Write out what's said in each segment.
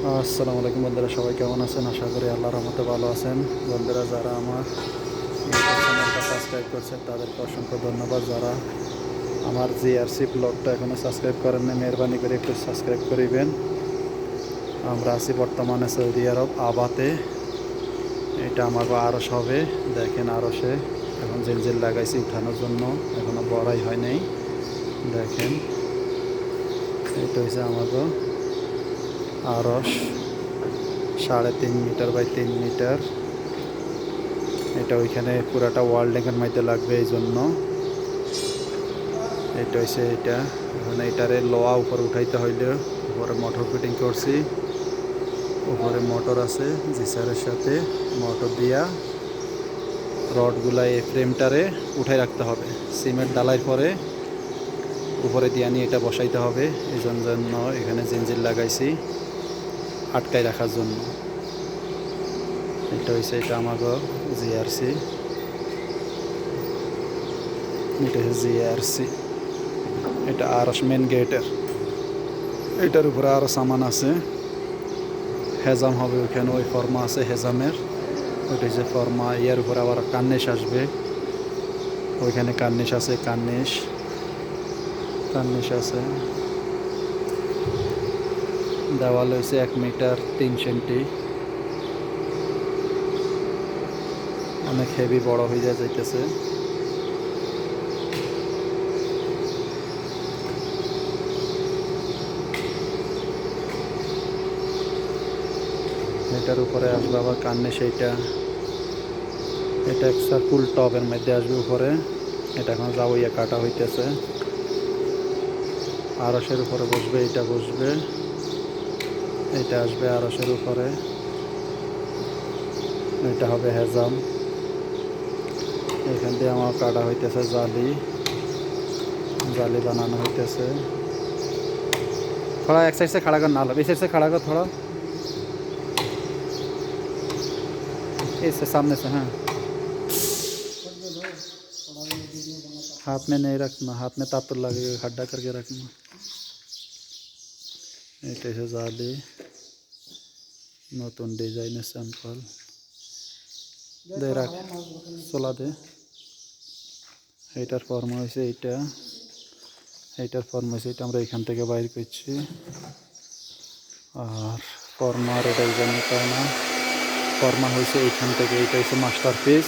আসসালামু আলাইকুম বন্ধুরা, সবাই কেমন আছেন? আশা করি আল্লাহর রহমতে ভালো আছেন। বন্ধুরা, যারা আমার চ্যানেলটা সাবস্ক্রাইব করছেন, তাদেরকে অসংখ্য ধন্যবাদ। যারা আমার জিআরসি ব্লগটা এখনও সাবস্ক্রাইব করেন না মেহরবানি করে একটু সাবস্ক্রাইব করিবেন। আমরা আছি বর্তমানে সৌদি আরব, আবাতে। এটা আমাকে আরস হবে। দেখেন আরসে এখন জেলজেল লাগাইছি উঠানোর জন্য এখনও বড়াই হয় নাই। দেখেন এটা হচ্ছে আমাকে আরস, সাড়ে তিন মিটার বাই তিন মিটার। এটা ওইখানে পুরাটা ওয়ার্ল্ডিংয়ের মধ্যে লাগবে এই জন্য এটা হচ্ছে এটা। এখন এটারে লোয়া উপরে উঠাইতে হইলে উপরে মোটর ফিটিং করছি। উপরে মোটর আছে জিসারের সাথে। মোটর দিয়া রডগুলা এই ফ্রেমটারে উঠাই রাখতে হবে। সিমেন্ট ডালাই পরে উপরে দিয়ে নিয়ে এটা বসাইতে হবে। এই জন্য এখানে জিঞ্জির লাগাইছি। আটকায় রাখার জন্য। এটা হয়েছে এটা আমাকে জিআরসি এটা হচ্ছে জিআরসি এটা আরস মেন গেটের এটার উপরে আরও সামান আছে। হেজাম হবে ওইখানে, ওই ফর্মা আছে হেজামের। ওইটা হচ্ছে ফর্মা, ইয়ার উপরে আবার কান্নেশ আসবে। ওইখানে কান্নেশ আছে কান্নেশ কান্নেশ আছে। দেওয়াল হয়েছে এক মিটার তিন সেন্টি। অনেক হেভি বড় হয়ে যা যাইতেছে। এটার উপরে আসবে আবার কান্নে সেইটা। এটা একটা ফুল টপের মধ্যে আসবে উপরে। এটা এখন যাওয়াইয়া কাটা হইতেছে। আরসের উপরে বসবে এটা বসবে। এটা আসবে আরসের উপরে এটা হবে হেজাম এখান দিয়ে আমার কাটা হইতেছে জালি জালি বানানো হইতেছে थोड़ा एक साइड से खड़ा कर ना लो इस साइड से खड़ा कर थोड़ा इससे सामने से हाँ हाथ में नहीं रखना हाथ में ताप लगेगा खड्डा करके रखना এটা হচ্ছে জালি নতুন ডিজাইনের স্যাম্পল। রাখ চলা দে। এইটার ফর্ম হয়েছে এইটা। এইটার ফর্ম হয়েছে এটা আমরা এখান থেকে বাইর করছি। আর ফর্মার এটা জানি পায় না। ফর্মা হয়েছে এইখান থেকে এইটা হচ্ছে মাস্টার পিস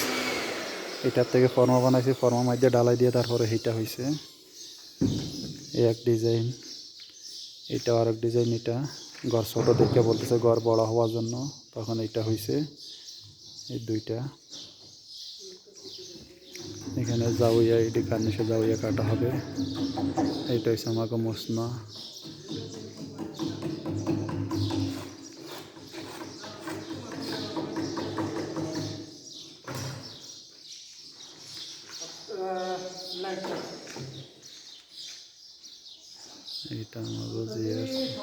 এটার থেকে ফর্মা বানাইছে ফর্মার মধ্যে ডালাই দিয়ে তারপরে এইটা হয়েছে। এক ডিজাইন এটা আরেক ডিজাইন এটা ঘর ছোট দেখে বলতেছে ঘর বড় হওয়ার জন্য। তখন এটা হয়েছে এই দুইটা। এখানে জাউইয়া, এটি কার্নিশে জাউইয়া কাটা হবে। এটা হচ্ছে আমাকে মসনা। این تاموزی است